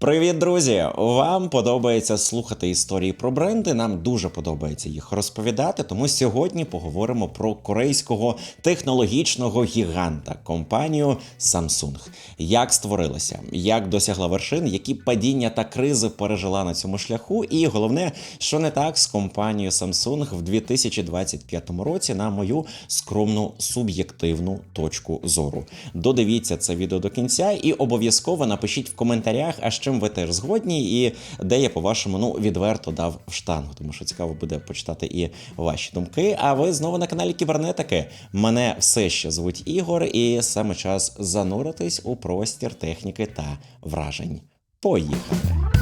Привіт, друзі! Вам подобається слухати історії про бренди. Нам дуже подобається їх розповідати. Тому сьогодні поговоримо про корейського технологічного гіганта компанію Samsung. Як створилася, як досягла вершин, які падіння та кризи пережила на цьому шляху, і головне, що не так з компанією Samsung в 2025 році, на мою скромну суб'єктивну точку зору. Додивіться це відео до кінця і обов'язково напишіть в коментарях, а з чим ви теж згодні, і де я, по-вашому, ну відверто дав в штангу, тому що цікаво буде почитати і ваші думки. А ви знову на каналі Кібернетики. Мене все ще звуть Ігор, і саме час зануритись у простір техніки та вражень. Поїхали!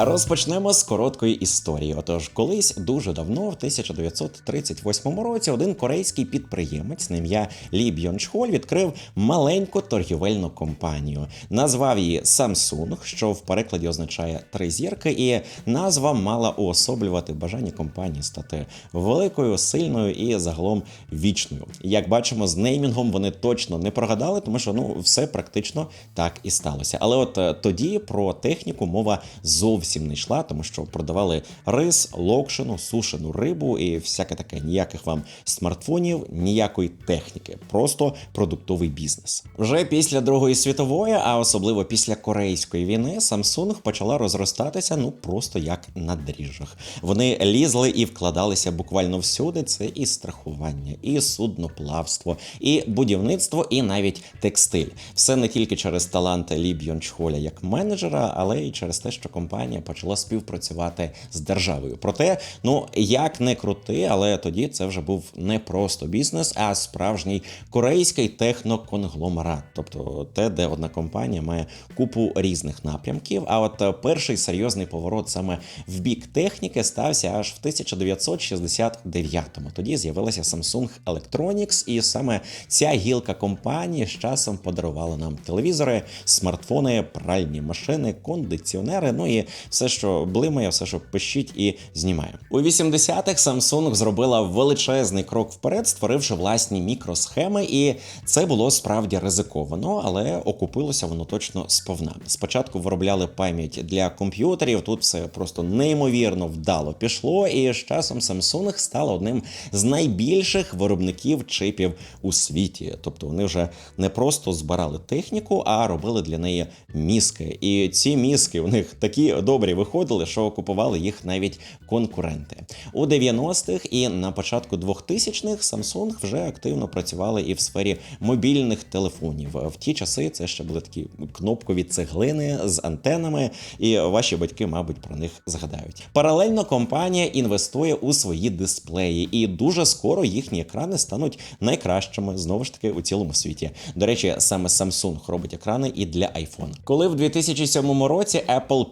Розпочнемо з короткої історії. Отож, колись дуже давно, в 1938 році, один корейський підприємець на ім'я Лі Бьон Чхоль відкрив маленьку торгівельну компанію. Назвав її Samsung, що в перекладі означає три зірки, і назва мала уособлювати бажання компанії стати великою, сильною і загалом вічною. Як бачимо, з неймінгом вони точно не прогадали, тому що ну все практично так і сталося. Але от е, тоді про техніку мова зовсім не йшла, тому що продавали рис, локшину, сушену рибу і всяке таке. Ніяких вам смартфонів, ніякої техніки, просто продуктовий бізнес. Вже після Другої світової, а особливо після Корейської війни, Samsung почала розростатися ну просто як на дріжджах. Вони лізли і вкладалися буквально всюди. Це і страхування, і судноплавство, і будівництво, і навіть текстиль. Все не тільки через талант Лі Бьон Чхоля як менеджера, але й через те, що компанія почала співпрацювати з державою. Проте, ну як не крути, але тоді це вже був не просто бізнес, а справжній корейський техноконгломерат, тобто те, де одна компанія має купу різних напрямків. А от е, перший серйозний поворот саме в бік техніки стався аж в 1969-му. Тоді з'явилася Samsung Electronics, і саме ця гілка компанії з часом подарувала нам телевізори, смартфони, пральні машини, кондиціонери. Ну і все, що блимає, все, що пищить і знімає. У 80-х Samsung зробила величезний крок вперед, створивши власні мікросхеми, і це було справді ризиковано, але окупилося воно точно сповна. Спочатку виробляли пам'ять для комп'ютерів. Тут все просто неймовірно вдало пішло, і з часом Samsung стала одним з найбільших виробників чипів у світі. Тобто вони вже не просто збирали техніку, а робили для неї мізки. І ці мізки у них такі добрі виходили, що купували їх навіть конкуренти. У 90-х і на початку 2000-х Samsung вже активно працювали і в сфері мобільних телефонів. В ті часи це ще були такі кнопкові цеглини з антенами, і ваші батьки, мабуть, про них згадають. Паралельно компанія інвестує у свої дисплеї, і дуже скоро їхні екрани стануть найкращими знову ж таки у цілому світі. До речі, саме Samsung робить екрани і для iPhone. Коли в 2007 році Apple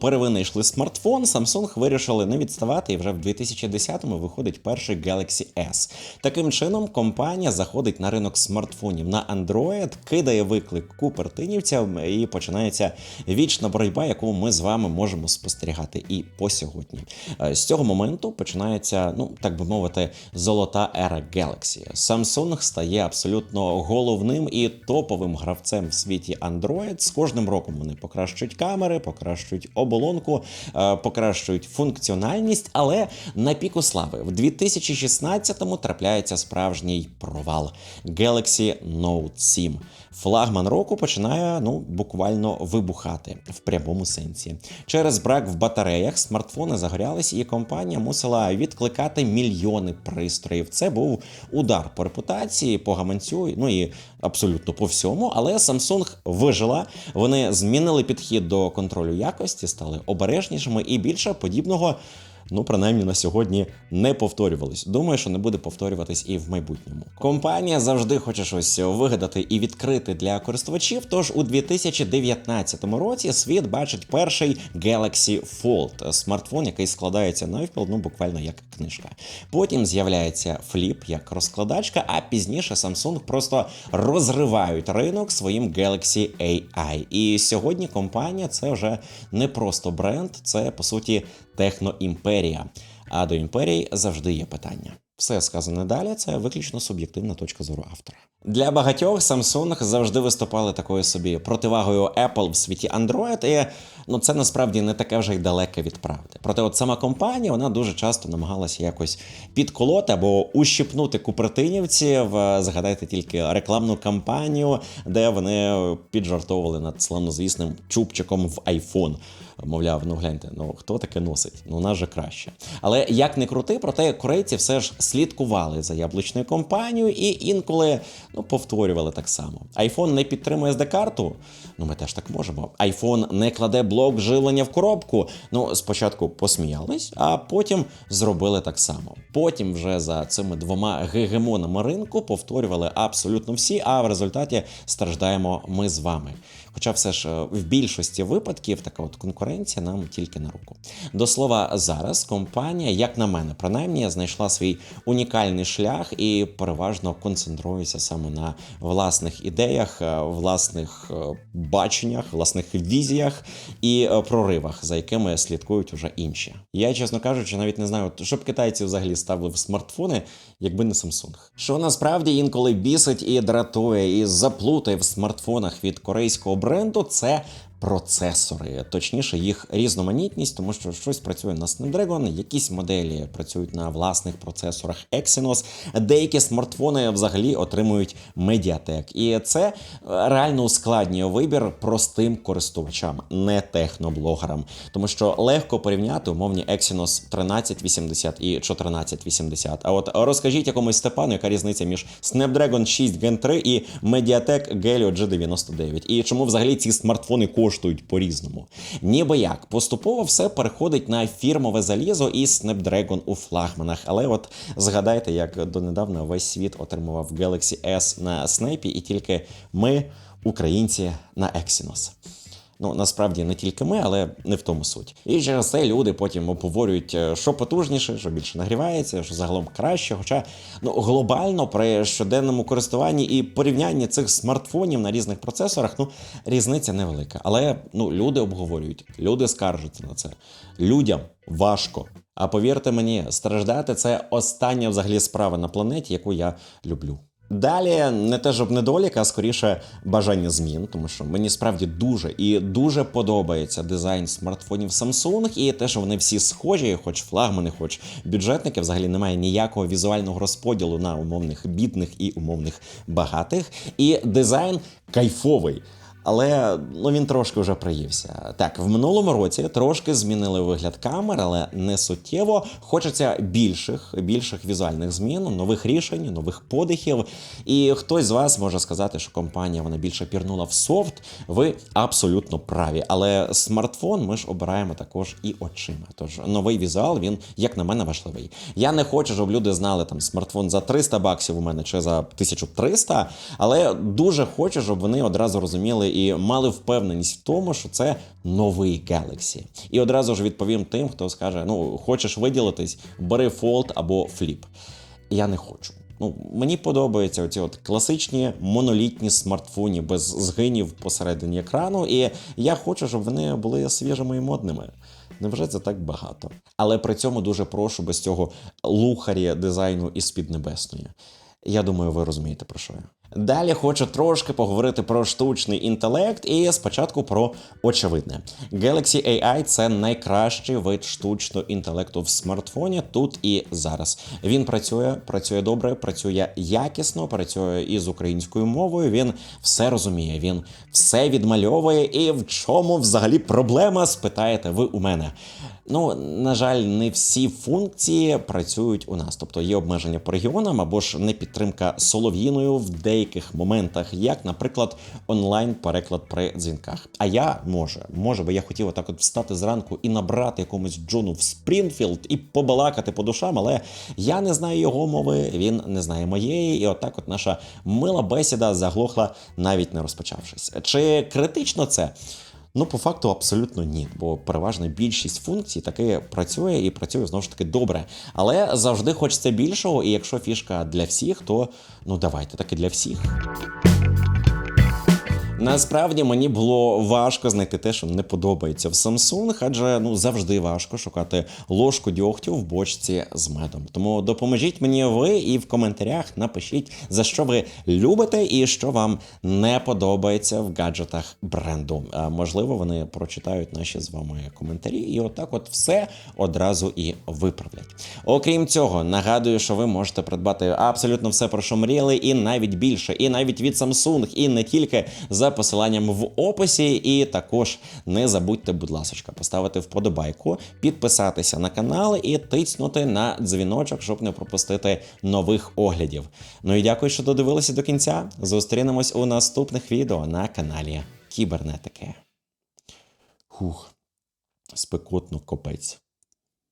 перевинайшли смартфон, Samsung вирішили не відставати, і вже в 2010-му виходить перший Galaxy S. Таким чином, компанія заходить на ринок смартфонів на Android, кидає виклик купертинівцям, і починається вічна боротьба, яку ми з вами можемо спостерігати і по сьогодні. Е, З цього моменту починається, ну так би мовити, золота ера Galaxy. Samsung стає абсолютно головним і топовим гравцем в світі Android. З кожним роком вони покращують камери, покращують оболонку, е, покращують функціональність, але на піку слави в 2016-му трапляється справжній провал Galaxy Note 7. Флагман року починає ну буквально вибухати в прямому сенсі. Через брак в батареях смартфони загорялись, і компанія мусила відкликати мільйони пристроїв. Це був удар по репутації, по гаманцю, ну і абсолютно по всьому. Але Samsung вижила. Вони змінили підхід до контролю якості, стали обережнішими і більше подібного. Ну, принаймні на сьогодні не повторювались. Думаю, що не буде повторюватись і в майбутньому. Компанія завжди хоче щось вигадати і відкрити для користувачів. Тож у 2019 році світ бачить перший Galaxy Fold – смартфон, який складається навпіл, ну буквально як книжка. Потім з'являється Flip як розкладачка, а пізніше Samsung просто розривають ринок своїм Galaxy AI. І сьогодні компанія це вже не просто бренд, це по суті техноімперія. А до імперії завжди є питання. Все сказане далі, це виключно суб'єктивна точка зору автора. Для багатьох Samsung завжди виступали такою собі противагою Apple в світі Android, і ну це насправді не таке вже й далеке від правди. Проте, от сама компанія вона дуже часто намагалася якось підколоти або ущипнути купертинівців. Е, Згадайте тільки рекламну кампанію, де вони піджартовували над славнозвісним чубчиком в iPhone. Мовляв, ну гляньте, ну хто таке носить? Ну нас же краще. Але як не крути, проте корейці все ж слідкували за яблучною компанією і інколи ну, повторювали так само. iPhone не підтримує SD-карту. Ну ми теж так можемо. iPhone не кладе блок живлення в коробку. Ну, спочатку посміялись, а потім зробили так само. Потім вже за цими двома гегемонами ринку повторювали абсолютно всі, а в результаті страждаємо ми з вами. Хоча все ж е, в більшості випадків така от конкуренція нам тільки на руку. До слова, зараз компанія, як на мене, принаймні, знайшла свій унікальний шлях і переважно концентрується саме на власних ідеях, е, власних е, баченнях, власних візіях і проривах, за якими слідкують уже інші. Я, чесно кажучи, навіть не знаю, що б китайці взагалі ставили в смартфони, якби не Samsung. Що насправді інколи бісить і дратує, і заплутає в смартфонах від корейського бренду, це процесори, точніше, їх різноманітність, тому що щось працює на Snapdragon, якісь моделі працюють на власних процесорах Exynos, деякі смартфони взагалі отримують Mediatek. І це е, реально ускладнює вибір простим користувачам, не техноблогерам, тому що легко порівняти умовні Exynos 1380 і 1480. А от розкажіть якомусь Степану, яка різниця між Snapdragon 6 Gen 3 і Mediatek Helio G99. І чому взагалі ці смартфони коштують по-різному? Ніби як поступово все переходить на фірмове залізо і Snapdragon у флагманах. Але от згадайте, як донедавна весь світ отримував Galaxy S на Снейпі, і тільки ми, українці, на Exynos. Ну, насправді не тільки ми, але не в тому суть. І через це люди потім обговорюють, е, що потужніше, що більше нагрівається, що загалом краще. Хоча ну глобально при щоденному користуванні і порівнянні цих смартфонів на різних процесорах, ну різниця невелика. Але ну люди обговорюють, люди скаржаться на це. Людям важко. А повірте мені, страждати це остання взагалі справа на планеті, яку я люблю. Далі не те, щоб недолік, а скоріше бажання змін, тому що мені справді дуже і дуже подобається дизайн смартфонів Samsung, і те, що вони всі схожі, хоч флагмани, хоч бюджетники, взагалі немає ніякого візуального розподілу на умовних бідних і умовних багатих. І дизайн кайфовий. Але ну він трошки вже приївся. Так, в минулому році трошки змінили вигляд камер, але не суттєво. Хочеться більших, більших візуальних змін, нових рішень, нових подихів. І хтось з вас може сказати, що компанія вона більше пірнула в софт. Ви абсолютно праві. Але смартфон ми ж обираємо також і очима. Тож новий візуал він, як на мене, важливий. Я не хочу, щоб люди знали там смартфон за 300 баксів у мене чи за 1300, але дуже хочу, щоб вони одразу розуміли і мали впевненість в тому, що це новий Galaxy. І одразу ж відповім тим, хто скаже: ну хочеш виділитись, бери Fold або Flip. Я не хочу. Ну, мені подобаються оці от класичні монолітні смартфони без згинів посередині екрану, і я хочу, щоб вони були свіжими і модними. Невже це так багато? Але при цьому дуже прошу без цього лухарі дизайну із Піднебесної. Я думаю, ви розумієте про що я. Далі хочу трошки поговорити про штучний інтелект, і спочатку про очевидне. Galaxy AI – це найкращий вид штучного інтелекту в смартфоні тут і зараз. Він працює, працює добре, працює якісно, працює із українською мовою. Він все розуміє, він все відмальовує. І в чому взагалі проблема? Спитаєте ви у мене. Ну, на жаль, не всі функції працюють у нас, тобто є обмеження по регіонам або ж не підтримка солов'їною в деяких моментах, як, наприклад, онлайн-переклад при дзвінках. А я може, може би я хотів отак от встати зранку і набрати якомусь Джону в Спрінфілд і побалакати по душам, але я не знаю його мови, він не знає моєї, і отак, от наша мила бесіда заглохла, навіть не розпочавшись. Чи критично це? Ну, по факту, абсолютно ні, бо переважна більшість функцій таки працює і працює знову ж таки добре. Але завжди хочеться більшого, і якщо фішка для всіх, то ну давайте таки для всіх. Насправді мені було важко знайти те, що не подобається в Samsung, адже ну завжди важко шукати ложку дьогтю в бочці з медом. Тому допоможіть мені ви і в коментарях напишіть, за що ви любите і що вам не подобається в гаджетах бренду. Можливо, вони прочитають наші з вами коментарі, і отак, от все одразу і виправлять. Окрім цього, нагадую, що ви можете придбати абсолютно все, про що мріяли, і навіть більше, і навіть від Samsung, і не тільки за посиланням в описі. І також не забудьте, будь ласка, поставити вподобайку, підписатися на канал і тиснути на дзвіночок, щоб не пропустити нових оглядів. Ну і дякую, що додивилися до кінця. Зустрінемось у наступних відео на каналі Кібернетики. Хух, спекотно копець.